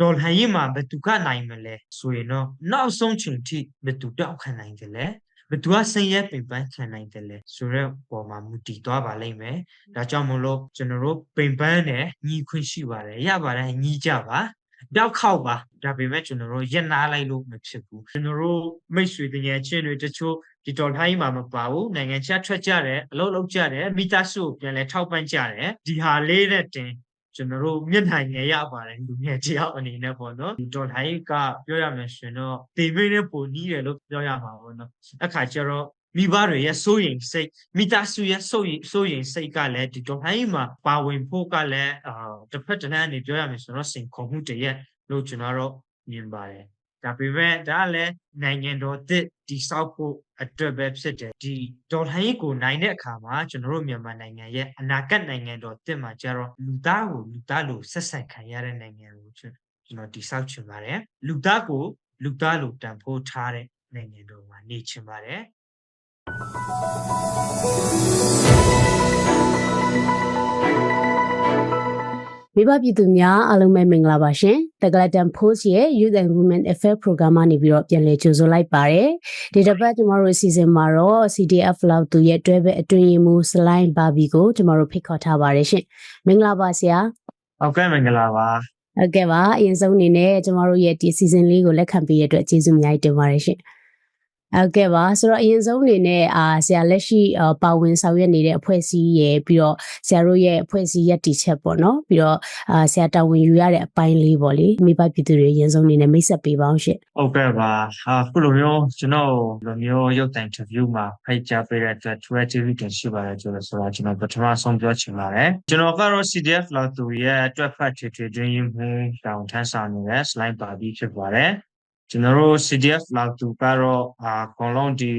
ဒေါ်လှန်ရေးမှာဘယ်သူကနိုင်မလဲဆိုရင်တော့နောက်ဆုံးချိန်ထိဘယ်သူတောက်ခံနိုင်တယ်လဲဘယ်သူကဆင်းရဲပင်ပန်းခံနိုင်တယ်လဲဆိုတော့ပေါ်မှာမူတည်သွားပါလိမ့်မယ်ဒါကြောင့်မလို့ကျွန်တော်တို့ပင်ပန်းနဲ့ညီခွင့်ရှိပါတယ်ရပါတယ်ညီကြပါတောက်ခောက်ပါဒါပေမဲ့ကျွန်တော်တို့ရက်နာလိုက်လို့မဖြစ်ဘူးကျွန်တော်တို့မိတ်ဆွေတငယ်ချင်းတွေတချို့ဒီတော်ထိုင်းမှာမပါဘူးနိုင်ငံခြားထွက်ကြတယ်အလုပ်လုပ်ကြတယ်မိသားစုကိုပြန်လဲထောက်ပံ့ကြတယ်ဒီဟာလေးနဲ့တင် ကျွန်တော်တို့မျက်နှာငယ်ရပါတယ်လူငယ်တယောက်အနေနဲ့ပေါ့နော်ဒီတော်ထိုင်းကပြောရမယ်ဆိုရင်တော့တေမိတ်နဲ့ပုံနီးတယ်လို့ပြောရမှာပေါ့နော်အခါကျတော့မိဘတွေရဲ့စိုးရိမ်စိတ်မိသားစုရဲ့စိုးရိမ်စိုးရိမ်စိတ်ကလည်းဒီတော်ထိုင်းမှာပါဝင်ဖို့ကလည်းအာတစ်ဖက်တစ်လမ်းအနေပြောရမယ်ဆိုတော့စင်ခုံမှုတရက်လို့ကျွန်တော်တို့မြင်ပါတယ် ဒါပေမဲ့ဒါလည်းနိုင်ငံတော်တစ်တိဆောက်ဖို့အတွက်ပဲဖြစ်တယ်ဒီဒေါ်လာရေးကိုနိုင်တဲ့အခါမှာကျွန်တော်တို့မြန်မာနိုင်ငံရဲ့အနာဂတ်နိုင်ငံတော်တစ်မှာကျတော့လူသားကိုလူသားလိုဆက်ဆံခံရတဲ့နိုင်ငံကိုကျွန်တော်တိဆောက်ချင်ပါတယ်လူသားကိုလူသားလိုတန်ဖိုးထားတဲ့နိုင်ငံတော်မှာနေချင်ပါတယ် မိဘပြည်သူများအားလုံးပဲမင်္ဂလာပါရှင်။ The Gladden Post ရဲ့ Youth and Women Affair Program ကနေပြီးတော့ပြန်လည်ကြိုဆိုလိုက်ပါတယ်။ဒီတစ်ပတ်ကျမတို့ season မှာတော့ CDF လောက်သူရဲ့တွဲဘက်အတွင်းရင်မူ slide ဘာဘီကိုကျမတို့ဖိတ်ခေါ်ထားပါတယ်ရှင်။မင်္ဂလာပါဆရာ။ဟုတ်ကဲ့မင်္ဂလာပါဟုတ်ကဲ့ပါအရင်ဆုံးအနေနဲ့ကျမတို့ရဲ့ဒီ season လေးကိုလက်ခံပေးရတဲ့အတွက်ကျေးဇူးအများကြီးတင်ပါတယ်ရှင် ဟုတ်ကဲ့ပါဆိုတော့အရင်ဆုံးအနေနဲ့အာဆရာလက်ရှိအာပါဝင်ဆောင်ရွက်နေတဲ့အဖွဲ့အစည်းရဲ့ပြီးတော့ဆရာတို့ရဲ့အဖွဲ့အစည်းရဲ့တည်ချက်ပေါ့နော်ပြီးတော့အာဆရာတာဝန်ယူရတဲ့အပိုင်းလေးပေါ့လေမိဘပြည်သူတွေအရင်ဆုံးအနေနဲ့မိတ်ဆက်ပေးပါအောင်ရှင့်ဟုတ်ကဲ့ပါဟာခုလိုမျိုးကျွန်တော်ဒီလိုမျိုးရုပ်သံ interview မှာဖိတ်ကြားပေးတဲ့အတွက် Twitter TV တင်ရှိပါတယ်ဆိုတော့ဆိုတော့ကျွန်တော်ပထမဆုံးပြောချင်ပါတယ်ကျွန်တော်ကတော့ CDF လောက်သူရဲ့အတွက်ဖတ်ထွေထွေတွင်းရင်းမှုတောင်ထမ်းဆောင်နေတဲ့ slide ပါပြီးဖြစ်ပါတယ် ကျွန်တော်တို့ CDF လောက်သူကတော့အာအကုန်လုံးဒီ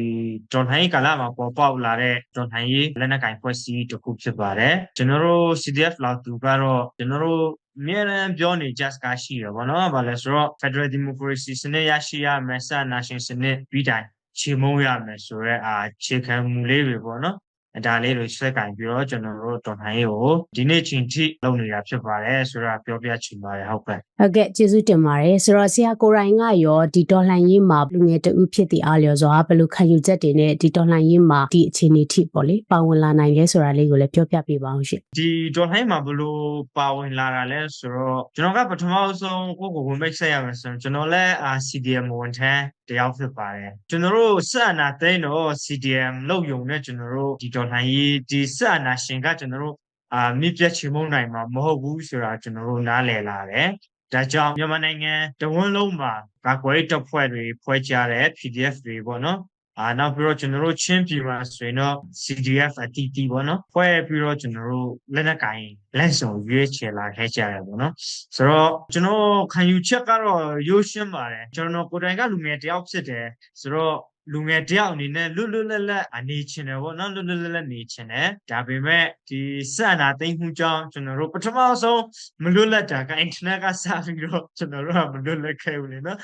တွန်ဟိုင်းကာလမှာပေါ်ပေါက်လာတဲ့တွန်ဟိုင်းရေးလက်နက်ကင်ဖွဲ့စည်းတစ်ခုဖြစ်ပါတယ်ကျွန်တော်တို့ CDF လောက်သူကတော့ကျွန်တော်တို့အမြဲတမ်းပြောနေကြစကားရှိရပါတော့။ဘာလဲဆိုတော့ Federal Democracy စနစ်ရရှိရမယ်၊စနာရှင်စနစ်ပြီးတိုင်ချေမှုန်းရမယ်ဆိုတော့အာခြေခံမှုလေးတွေပေါ့နော်။ ဒါလေးတွေဆွဲကင်ပြီးတော့ကျွန်တော်တို့တော်လှန်ရေးကိုဒီနေ့ချိန်ထိလုပ်နေတာဖြစ်ပါတယ်ဆိုတော့ပြောပြချင်ပါတယ်ဟုတ်ကဲ့ဟုတ်ကဲ့ကျေးဇူးတင်ပါတယ်ဆိုတော့ဆရာကိုရိုင်းကရောဒီဒေါ်လှန်ရေးမှာလူငယ်တဦးဖြစ်တဲ့အားလျော်စွာဘယ်လိုခံယူချက်တွေနဲ့ဒီဒေါ်လှန်ရေးမှာဒီအခြေအနေထိပေါ့လေပါဝင်လာနိုင်လဲဆိုတာလေးကိုလည်းပြောပြပေးပါအောင်ရှင့်ဒီဒေါ်လှန်ရေးမှာဘယ်လိုပါဝင်လာတာလဲဆိုတော့ကျွန်တော်ကပထမဆုံးကိုယ့်ကိုယ်ဝင်မိတ်ဆက်ရမယ်ဆိုရင်ကျွန်တော်လည်းအာ CDM ဝန်ထမ်းတယောက်ဖြစ်ပါတယ်ကျွန်တော်တို့စအနာသိန်းတော့ CDM လုပ်ယုံနဲ့ကျွန်တော်တို့ဒီဒေါ်လှန်ရေးဒီစအနာရှင်ကကျွန်တော်တို့အာမြစ်ပြတ်ချေမုန်းနိုင်မှာမဟုတ်ဘူးဆိုတာကျွန်တော်တို့နားလည်လာတယ်ဒါကြောင့်မြန်မာနိုင်ငံတဝန်းလုံးမှာကာကွယ်ရေးတပ်ဖွဲ့တွေဖွဲ့ကြတဲ့ PDF တွေပေါ့နော်အာနောက်ပြီးတော့ကျွန်တော်တို့ချင်းပြည်မှာဆိုရင်တော့ CDF အတီးတီးပေါ့နော်ဖွဲ့ပြီးတော့ကျွန်တော်တို့လက်နက်ကင်လက်စုံရွေးချယ်လာခဲ့ကြရပေါ့နော်ဆိုတော့ကျွန်တော်ခံယူချက်ကတော့ရိုးရှင်းပါတယ်ကျွန်တော်ကိုယ်တိုင်ကလူငယ်တယောက်ဖြစ်တယ်ဆိုတော့ လူငယ်တယောက်အနေနဲ့လွတ်လွတ်လပ်လပ်အနေချင်တယ်ပေါ့နော်လွတ်လွတ်လပ်လပ်နေချင်တယ်ဒါပေမဲ့ဒီစအနာသိမ့်မှုကြောင့်ကျွန်တော်တို့ပထမဆုံးမလွတ်လပ်တာကအင်တာနက်ကစပြီးတော့ကျွန်တော်တို့ကမလွတ်လပ်ခဲ့ဘူးလေနော်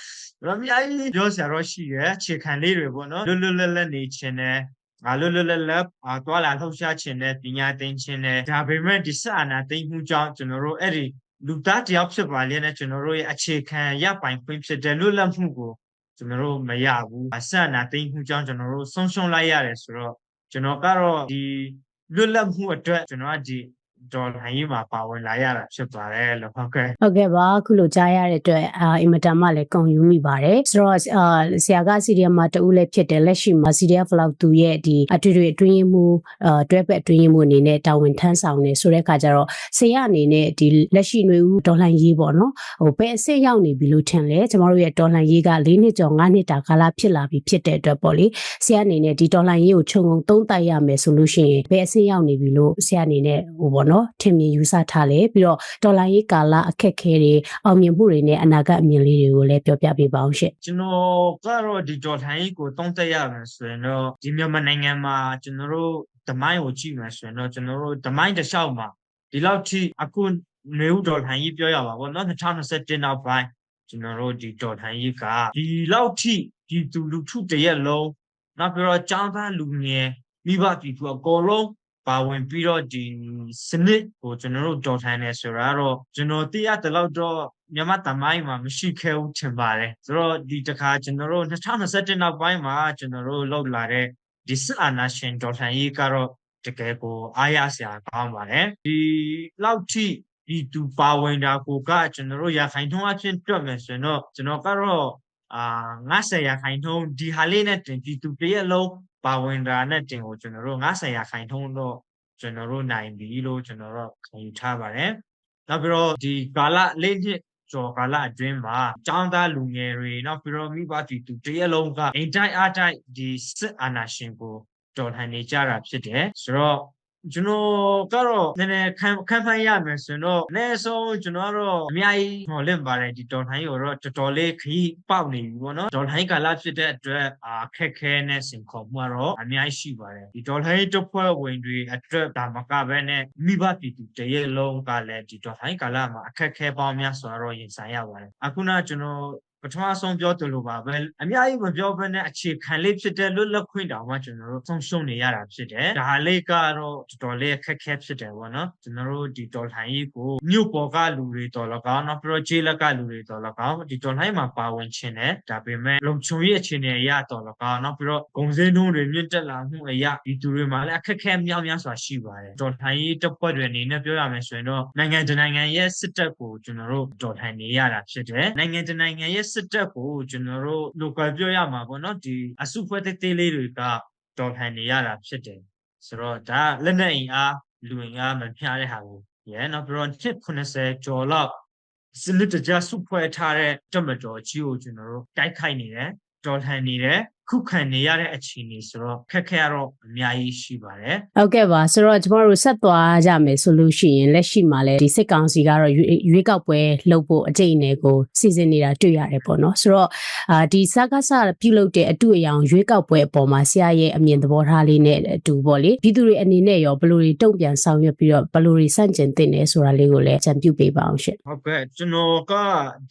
ဒါပေမဲ့အများကြီးပြောစရာတော့ရှိတယ်ခြေခံလေးတွေပေါ့နော်လွတ်လွတ်လပ်လပ်နေချင်တယ်ငါလွတ်လွတ်လပ်လပ်အာတွာလာလှုပ်ရှားခြင်းနဲ့ပညာသင်ခြင်းနဲ့ဒါပေမဲ့ဒီစအနာသိမ့်မှုကြောင့်ကျွန်တော်တို့အဲ့ဒီလူသားတယောက်ဖြစ်ပါလေနဲ့ကျွန်တော်တို့ရဲ့အခြေခံရပိုင်ခွင့်ဖြစ်တဲ့လွတ်လပ်မှုကို ကျွန်တော်တို့မရဘူးအစအနာသိမ့်မှုကြောင့်ကျွန်တော်တို့ဆုံးရှုံးလိုက်ရတယ်ဆိုတော့ကျွန်တော်ကတော့ဒီလွတ်လပ်မှုအတွက်ကျွန်တော်ကဒီ ဒေါ်လာရေးမှာပါဝင်လာရတာဖြစ်ပါတယ်လို့ဟုတ်ကဲ့ဟုတ်ကဲ့ပါအခုလိုကြားရတဲ့အတွက်အာအင်မတန်မှလည်းကုန်ယူမိပါတယ်ဆိုတော့အာဆရာကစီရီယမ်မှာတူလည်းဖြစ်တယ်လက်ရှိမှာ CDF လောက်သူရဲ့ဒီအထွေထွေအတွင်းရေးမှုအာတွဲဘက်အတွင်းရေးမှုအနေနဲ့တာဝန်ထမ်းဆောင်နေဆိုတဲ့အခါကျတော့ဆရာအနေနဲ့ဒီလက်ရှိຫນွေဦးဒေါ်လာရေးပေါ့နော်ဟိုဘယ်အဆင့်ရောက်နေပြီလို့ထင်လဲကျမတို့ရဲ့ဒေါ်လာရေးက၄နှစ်ကျော်၅နှစ်တာကာလဖြစ်လာပြီဖြစ်တဲ့အတွက်ပေါ့လေဆရာအနေနဲ့ဒီဒေါ်လာရေးကိုခြုံငုံသုံးသပ်ရမယ်ဆိုလို့ရှိရင်ဘယ်အဆင့်ရောက်နေပြီလို့ဆရာအနေနဲ့ဟိုပေါ့နော်ထင်မြင်ယူဆထားလဲပြီးတော့ဒေါ်လာရေးကာလအခက်ခဲတွေအောင်မြင်မှုတွေနဲ့အနာဂတ်အမြင်လေးတွေကိုလည်းပြောပြပေးပါအောင်ရှင့် ကျွန်တော်ကတော့ဒီဒေါ်ထိုင်းကိုတုံးသက်ရမယ်ဆိုရင်တော့ဒီမြန်မာနိုင်ငံမှာကျွန်တော်တို့ဓမိုင်းကိုကြည့်မယ်ဆိုရင်တော့ကျွန်တော်တို့ဓမိုင်းတစ်လျှောက်မှာဒီလောက်ထိအခုနေဦးဒေါ်ထိုင်းကြီးပြောရပါဘောเนาะ2021နောက်ပိုင်းကျွန်တော်တို့ဒီဒေါ်ထိုင်းကြီးကဒီလောက်ထိဒီသူလူထုတရက်လုံးနောက်ပြီးတော့ចောင်းသားလူငယ်မိဘပြည်သူအကုန်လုံး ပါဝင်ပြီးတော့ဒီစနစ်ကိုကျွန်တော်တို့ဒေါ်ထိုင်းနေဆိုတာကတော့ကျွန်တော်သိရတဲ့လောက်တော့မြန်မာတမိုင်းမှာမရှိခဲ့ဘူးထင်ပါတယ်ဆိုတော့ဒီတစ်ခါကျွန်တော်တို့2021နောက်ပိုင်းမှာကျွန်တော်တို့လောက်လာတဲ့ဒီစစ်အာဏာရှင်ဒေါ်ထန်ရေးကတော့တကယ်ကိုအားရစရာကောင်းပါတယ်ဒီလောက်ထိဒီသူပါဝင်တာကိုကကျွန်တော်တို့ရခိုင်ထုံးအချင်းတွက်မယ်ဆိုရင်တော့ကျွန်တော်ကတော့အာ90ရာခိုင်ထုံးဒီဟာလေးနဲ့တင်ဒီသူတရက်လုံး ပါဝင်တာနဲ့တင်ကိုကျွန်တော်တို့90ရာခိုင်ထုံးတော့ကျွန်တော်တို့နိုင်ပြီလို့ကျွန်တော်တို့ခံယူထားပါတယ်နောက်ပြီးတော့ဒီကာလလေးနှစ်ကျော်ကာလအတွင်းမှာចောင်းသားလူငယ်တွေနောက်ပြီးတော့မိဘတီသူတရက်လုံးကအိမ်တိုက်အားတိုက်ဒီစစ်အာဏာရှင်ကိုတော်လှန်နေကြတာဖြစ်တယ်ဆိုတော့ ကျွန်တော်ကတော့နည်းနည်းခံခံဖန်ရမယ်ဆိုတော့အနည်းဆုံးကျွန်တော်ကတော့အများကြီးဟောလင့်ပါတယ်ဒီတော်ထိုင်းကိုတော့တော်တော်လေးခရီးပေါက်နေပြီပေါ့နော်တော်ထိုင်းကာလဖြစ်တဲ့အတွက်အခက်ခဲနဲ့စင်ခေါ်မှုကတော့အများကြီးရှိပါတယ်ဒီတော်ထိုင်းတစ်ဖွဲ့ဝင်တွေအတွက်ဒါမကဘဲနဲ့မိဘပြည်သူတရက်လုံးကလည်းဒီတော်ထိုင်းကာလမှာအခက်ခဲပေါင်းများစွာတော့ရင်ဆိုင်ရပါတယ်အခုနကျွန်တော် ပထမဆုံးပြောသလိုပါပဲအများကြီးမပြောဘဲနဲ့အခြေခံလေးဖြစ်တဲ့လွတ်လပ်ခွင့်တောင်မှကျွန်တော်တို့ဆုံးရှုံးနေရတာဖြစ်တယ်ဒါလေးကတော့တော်တော်လေးအခက်ခဲဖြစ်တယ်ပေါ့နော်ကျွန်တော်တို့ဒီတော်လှန်ရေးကိုမြို့ပေါ်ကလူတွေတော်လကောင်းနော်ပြီးတော့ကျေးလက်ကလူတွေတော်လကောင်းဒီတော်လှန်ရေးမှာပါဝင်ခြင်းနဲ့ဒါပေမဲ့လုံခြုံရေးအခြေအနေအရတော်လကောင်းနော်ပြီးတော့ဂုံစင်းနှုန်းတွေမြင့်တက်လာမှုအရဒီသူတွေမှာလည်းအခက်ခဲများများစွာရှိပါတယ်တော်လှန်ရေးတပ်ဖွဲ့တွေအနေနဲ့ပြောရမယ်ဆိုရင်တော့နိုင်ငံတကာနိုင်ငံရဲ့စစ်တပ်ကိုကျွန်တော်တို့တော်လှန်နေရတာဖြစ်တယ်နိုင်ငံတကာနိုင်ငံရဲ့စစ်တပ်ကိုကျွန်တော်တို့ local ပြောရမှာပေါ့နော်ဒီအစုဖွဲ့သေးသေးလေးတွေကတော်လှန်နေရတာဖြစ်တယ်ဆိုတော့ဒါလက်နက်အင်အားလူအင်အားမမျှတဲ့ဟာကိုရဲနောက်ပြီးတော့နှစ်80ကျော်လောက်စနစ်တကျစုဖွဲ့ထားတဲ့တမတော်ကြီးကိုကျွန်တော်တို့တိုက်ခိုက်နေတယ်တော်လှန်နေတယ် ခုခံနေရတဲ့အခြေအနေဆိုတော့ခက်ခဲရတော့အများကြီးရှိပါတယ်ဟုတ်ကဲ့ပါဆိုတော့ကျမတို့ဆက်သွားကြမယ်ဆိုလို့ရှိရင်လက်ရှိမှာလည်းဒီစစ်ကောင်စီကတော့ရွေရွေးကောက်ပွဲလုပ်ဖို့အကြိတ်အနေကိုစီစဉ်နေတာတွေ့ရတယ်ပေါ့နော်ဆိုတော့အာဒီစကားစပြုလုပ်တဲ့အတူအယောင်ရွေးကောက်ပွဲအပေါ်မှာဆရာရဲ့အမြင်သဘောထားလေးနဲ့အတူပေါ့လေပြည်သူတွေအနေနဲ့ရောဘယ်လိုတွေတုံ့ပြန်ဆောင်ရွက်ပြီးတော့ဘယ်လိုတွေစန့်ကျင်သင့်တယ်ဆိုတာလေးကိုလည်းအကြံပြုပေးပါအောင်ရှင်ဟုတ်ကဲ့ကျွန်တော်က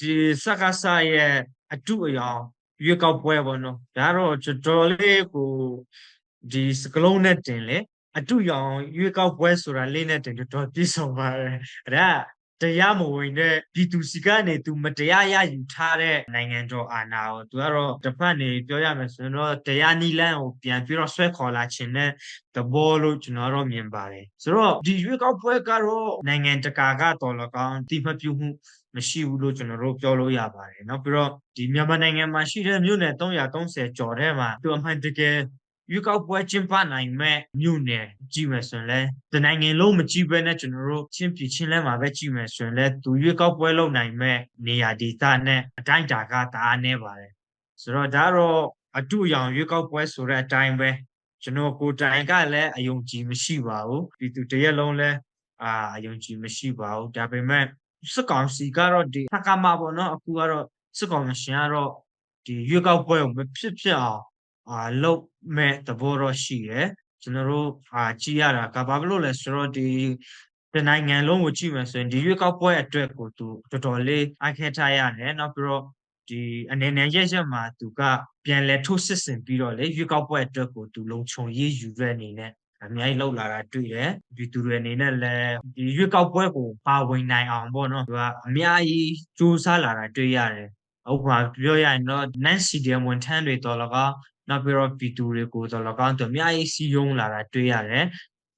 ဒီစကားဆရဲ့အတုအယောင် ရွေးကောက်ပွဲပေါ့နော်ဒါတော့ကျွန်တော်လေးကိုဒီစကလုံးနဲ့တင်လေအတုယောင်ရွေးကောက်ပွဲဆိုတာလေးနဲ့တင်တော်တော်ပြည့်စုံပါတယ်အဲ့ဒါတရားမဝင်တဲ့ပြည်သူစီကနေသူမတရားရယူထားတဲ့နိုင်ငံတော်အာဏာကိုသူကတော့တစ်ဖက်နေပြောရမယ်ဆိုရင်တော့တရားနီလန်းကိုပြန်ပြီးတော့ဆွဲခေါ်လာခြင်းနဲ့သဘောလို့ကျွန်တော်တို့မြင်ပါတယ်ဆိုတော့ဒီရွေးကောက်ပွဲကတော့နိုင်ငံတကာကတော်လကောင်းတိမပြုမှု မရှိဘူးလို့ကျွန်တော်တို့ပြောလို့ရပါတယ်เนาะပြီးတော့ဒီမြန်မာနိုင်ငံမှာရှိတဲ့မြို့နယ်330ကျော်ထဲမှာသူအမှန်တကယ်ရွေးကောက်ပွဲကျင်းပနိုင်မဲ့မြို့နယ်ကြည့်မယ်ဆိုရင်လည်းတနိုင်ငံလုံးမကြည့်ဘဲနဲ့ကျွန်တော်တို့ချင်းပြည်ချင်းလဲမှာပဲကြည့်မယ်ဆိုရင်လည်းသူရွေးကောက်ပွဲလုပ်နိုင်မဲ့နေရာဒေသနဲ့အတိုင်းတာကတအားနေပါတယ်ဆိုတော့ဒါတော့အတူအယောင်ရွေးကောက်ပွဲဆိုတဲ့အတိုင်းပဲကျွန်တော်ကိုယ်တိုင်ကလည်းအယုံကြည်မရှိပါဘူးပြည်သူတရက်လုံးလည်းအာအယုံကြည်မရှိပါဘူးဒါပေမဲ့ စစ်ကောင်စီကတော့ဒီထကမှာပေါ့နော်အခုကတော့စစ်ကောင်ရှင်ကတော့ဒီရွေးကောက်ပွဲကိုမဖြစ်ဖြစ်အောင်အာလုပ်မဲ့သဘောတော့ရှိတယ်ကျွန်တော်တို့အာကြည့်ရတာကဘာဖြစ်လို့လဲဆိုတော့ဒီတနိုင်ငံလုံးကိုကြည့်မယ်ဆိုရင်ဒီရွေးကောက်ပွဲအတွက်ကိုသူတော်တော်လေးအခက်ထားရတယ်နောက်ပြီးတော့ဒီအနေနဲ့ရက်ရက်မှာသူကပြန်လဲထုတ်စစ်စင်ပြီးတော့လေရွေးကောက်ပွဲအတွက်ကိုသူလုံခြုံရေးယူရတဲ့အနေနဲ့ အများကြီးလောက်လာတာတွေ့တယ်ဒီသူတွေအနေနဲ့လည်းဒီရွေးကောက်ပွဲကိုပါဝင်နိုင်အောင်ပေါ့နော်သူကအများကြီးစူးစမ်းလာတာတွေ့ရတယ်ဥပမာပြောရရင်တော့ non CDM ဝန်ထမ်းတွေတော်လကောက်နောက်ပြီးတော့ပြည်သူတွေကိုတော်လကောက်သူအများကြီးစီယုံလာတာတွေ့ရတယ်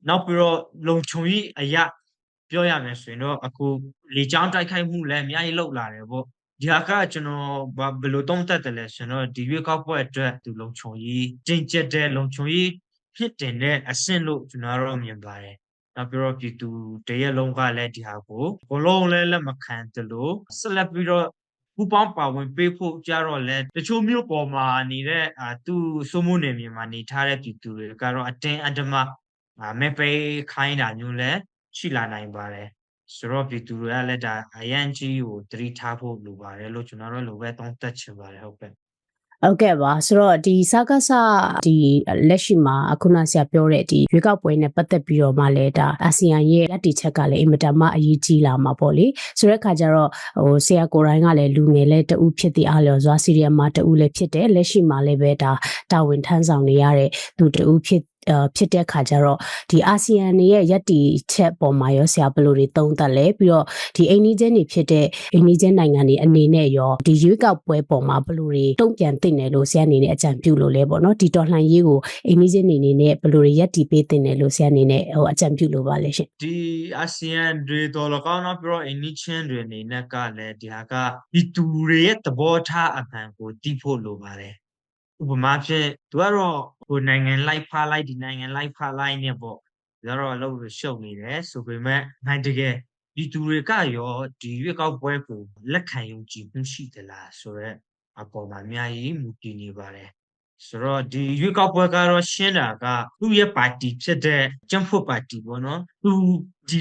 နောက်ပြီးတော့လုံခြုံရေးအရာပြောရမယ်ဆိုရင်တော့အခုလေကြောင်းတိုက်ခိုက်မှုလည်းအများကြီးလောက်လာတယ်ပေါ့ဒီဟာကကျွန်တော်ဘာဘယ်လိုတုံးတက်တယ်လဲဆိုတော့ဒီရွေးကောက်ပွဲအတွက်သူလုံခြုံရေးကျင့်ကျက်တဲ့လုံခြုံရေး ဖြစ်တင်တဲ့အဆင့်လို့ကျွန်တော်တို့မြင်ပါတယ်။နောက်ပြီးတော့ပြည်သူတရက်လုံးကလည်းဒီဟာကိုဘလုံးလည်းလက်မခံသလိုဆက်လက်ပြီးတော့ပူပေါင်းပါဝင်ပေးဖို့ကြတော့လဲတချို့မြို့ပေါ်မှာနေတဲ့အာသူစိုးမိုးနေမြေမှာနေထားတဲ့ပြည်သူတွေကတော့အတင်းအဓမ္မအာမဲပေးခိုင်းတာမျိုးလည်းရှိလာနိုင်ပါတယ်။ဆိုတော့ပြည်သူတွေကလည်းဒါအရန်ကြီးကိုသတိထားဖို့လိုပါတယ်လို့ကျွန်တော်တို့လိုပဲသုံးသပ်ချင်ပါတယ်ဟုတ်ကဲ့ ဟုတ်ကဲ့ပါဆိုတော့ဒီစကားစဒီလက်ရှိမှာအခုနဆရာပြောတဲ့ဒီရွေးကောက်ပွဲနဲ့ပတ်သက်ပြီးတော့မှလည်းဒါအာဆီယံရဲ့လက်တီချက်ကလည်းအင်မတန်မှအရေးကြီးလာမှာပေါ့လေဆိုတဲ့အခါကျတော့ဟိုဆရာကိုယ်တိုင်ကလည်းလူငယ်လည်းတူဖြစ်တဲ့အားလျော်စွာစီရီယမ်မှာတူလည်းဖြစ်တယ်လက်ရှိမှာလည်းပဲဒါတာဝန်ထမ်းဆောင်နေရတဲ့သူတူဖြစ်အာ ဖြစ်တဲ့ခါကျတော့ဒီအာဆီယံတွေရဲ့ယက်တီချက်ပေါ်မှာရောဆရာဘယ်လိုတွေသုံးသပ်လဲပြီးတော့ဒီအိန္ဒိယတွေဖြစ်တဲ့အိန္ဒိယနိုင်ငံတွေအနေနဲ့ရောဒီရွေးကောက်ပွဲပေါ်မှာဘယ်လိုတွေတုံ့ပြန်သင့်တယ်လို့ဆရာအနေနဲ့အကြံပြုလို့လဲပေါ့နော်ဒီတော်လှန်ရေးကိုအိန္ဒိယတွေအနေနဲ့ဘယ်လိုတွေယက်တီပေးသင့်တယ်လို့ဆရာအနေနဲ့ဟိုအကြံပြုလို့ပါလဲရှင်ဒီအာဆီယံတွေတော်လကောင်းတော့ပြီးတော့အိန္ဒိချင်းတွေအနေနဲ့ကလည်းဒီဟာကဒီသူတွေရဲ့သဘောထားအမှန်ကိုသိဖို့လိုပါတယ် ဥပမာဖြင့်သူကတော့ဟိုနိုင်ငံလိုက်ဖားလိုက်ဒီနိုင်ငံလိုက်ဖားလိုက်နေပေါ့ဒါတော့အလုပ်ကိုရှုပ်နေတယ်ဆိုပေမဲ့နိုင်တကယ်ဒီသူတွေကရောဒီရွေးကောက်ပွဲကိုလက်ခံယုံကြည်မှုရှိသလားဆိုတော့အပေါ်မှာအများကြီးမူတည်နေပါတယ်ဆိုတော့ဒီရွေးကောက်ပွဲကတော့ရှင်းတာကသူ့ရဲ့ပါတီဖြစ်တဲ့ကျန်းဖို့ပါတီပေါ့နော်သူဒီ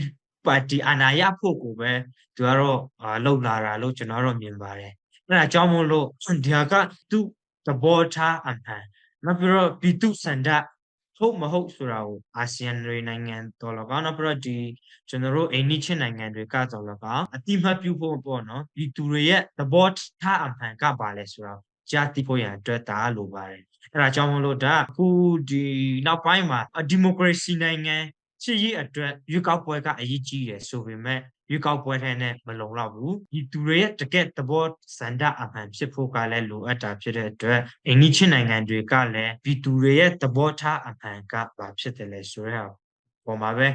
ပါတီအာဏာရဖို့ကိုပဲသူကတော့အာလောက်လာတာလို့ကျွန်တော်တော့မြင်ပါတယ်အဲဒါကြောင့်မို့လို့ဒီဟာကသူ့သ ဘောထားအမှန်နောက်ပြီးတော့ပြည်သူစန္ဒဟုတ်မဟုတ်ဆိုတာကိုအာဆီယံတွေနိုင်ငံတော်လကောင်းနောက်ပြီးတော့ဒီကျွန်တော်တို့အိန္ဒိချင်းနိုင်ငံတွေကတော်လကောင်းအတိမတ်ပြုဖို့ပေါ့နော်ဒီသူတွေရဲ့သဘောထားအမှန်ကပါလဲဆိုတော့ကြားသိဖို့ရန်အတွက်ဒါလိုပါတယ်အဲဒါကြောင့်မလို့ဒါအခုဒီနောက်ပိုင်းမှာဒီမိုကရေစီနိုင်ငံချစ်ရေးအတွက်ရွေးကောက်ပွဲကအရေးကြီးတယ်ဆိုပေမဲ့ ရွေးကောက်ပွဲထဲနဲ့မလုံလောက်ဘူးဒီသူတွေရဲ့တကက်သဘောစန္ဒအမှန်ဖြစ်ဖို့ကလည်းလိုအပ်တာဖြစ်တဲ့အတွက်အိန္ဒိချင်းနိုင်ငံတွေကလည်းဒီသူတွေရဲ့သဘောထားအမှန်ကဘာဖြစ်တယ်လဲဆိုတော့ ပေါ်မှာပဲ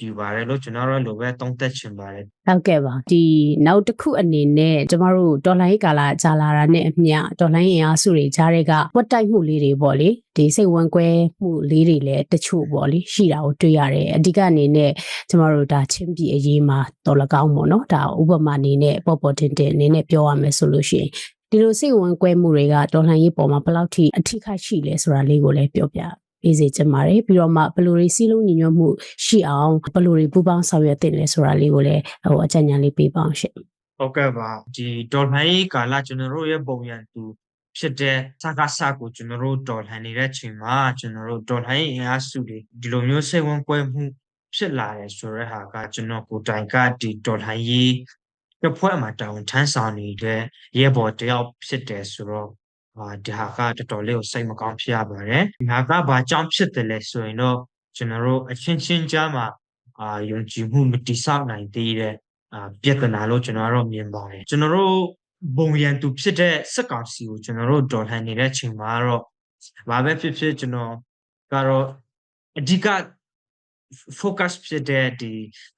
ဒီပါတယ်လို့ကျွန်တော်တို့လိုပဲတုံးသက်ချင်ပါတယ်ဟုတ်ကဲ့ပါဒီနောက်တစ်ခုအနေနဲ့ကျမတို့တော်လိုင်းကာလာကြာလာတာနဲ့အမျှတော်လိုင်းအင်အားစုတွေကြားတွေကဝတ်တိုက်မှုလေးတွေပေါ့လေဒီစိတ်ဝင်ကွဲမှုလေးတွေလည်းတချို့ပေါ့လေရှိတာကိုတွေ့ရတယ်အဓိကအနေနဲ့ကျမတို့ဒါချင်းပြည်အရေးမှာတော်လကောင်းပေါ့နော်ဒါဥပမာအနေနဲ့ပေါ်ပေါ်တင်တင်အနေနဲ့ပြောရမယ်ဆိုလို့ရှိရင်ဒီလိုစိတ်ဝင်ကွဲမှုတွေကတော်လှန်ရေးပေါ်မှာဘယ်လောက်ထိအထိခိုက်ရှိလဲဆိုတာလေးကိုလည်းပြောပြ ပေးစေချင်ပါတယ်ပြီးတော့မှဘယ်လိုတွေစီးလုံးညီညွတ်မှုရှိအောင်ဘယ်လိုတွေပူးပေါင်းဆောင်ရွက်သင့်လဲဆိုတာလေးကိုလည်းဟိုအကြံဉာဏ်လေးပေးပါအောင်ရှင့်ဟုတ်ကဲ့ပါဒီဒေါ်လှန်ရေးကာလကျွန်တော်တို့ရဲ့ပုံရန်သူဖြစ်တဲ့စကားစကိုကျွန်တော်တို့ဒေါ်လှန်နေတဲ့ချိန်မှာကျွန်တော်တို့ဒေါ်လှန်ရေးအင်အားစုတွေဒီလိုမျိုးစိတ်ဝင်ကွဲမှုဖြစ်လာတယ်ဆိုတဲ့ဟာကကျွန်တော်ကိုယ်တိုင်ကဒီဒေါ်လှန်ရေးတစ်ဖွဲ့မှာတာဝန်ထမ်းဆောင်နေတဲ့ရဲဘော်တယောက်ဖြစ်တယ်ဆိုတော့ အာဒီဟာကတော်တော်လေးကိုစိတ်မကောင်းဖြစ်ရပါတယ်ဒီဟာကဘာကြောင့်ဖြစ်တယ်လဲဆိုရင်တော့ကျွန်တော်တို့အချင်းချင်းကြားမှာအာယုံကြည်မှုမတိဆောက်နိုင်သေးတဲ့အာပြဿနာလို့ကျွန်တော်တို့မြင်ပါတယ်ကျွန်တော်တို့ဘုံရန်သူဖြစ်တဲ့စက်ကောင်စီကိုကျွန်တော်တို့ဒေါ်လှန်နေတဲ့ချိန်မှာတော့ဘာပဲဖြစ်ဖြစ်ကျွန်တော်ကတော့အဓိက focus ဖြစ်တဲ့ဒီ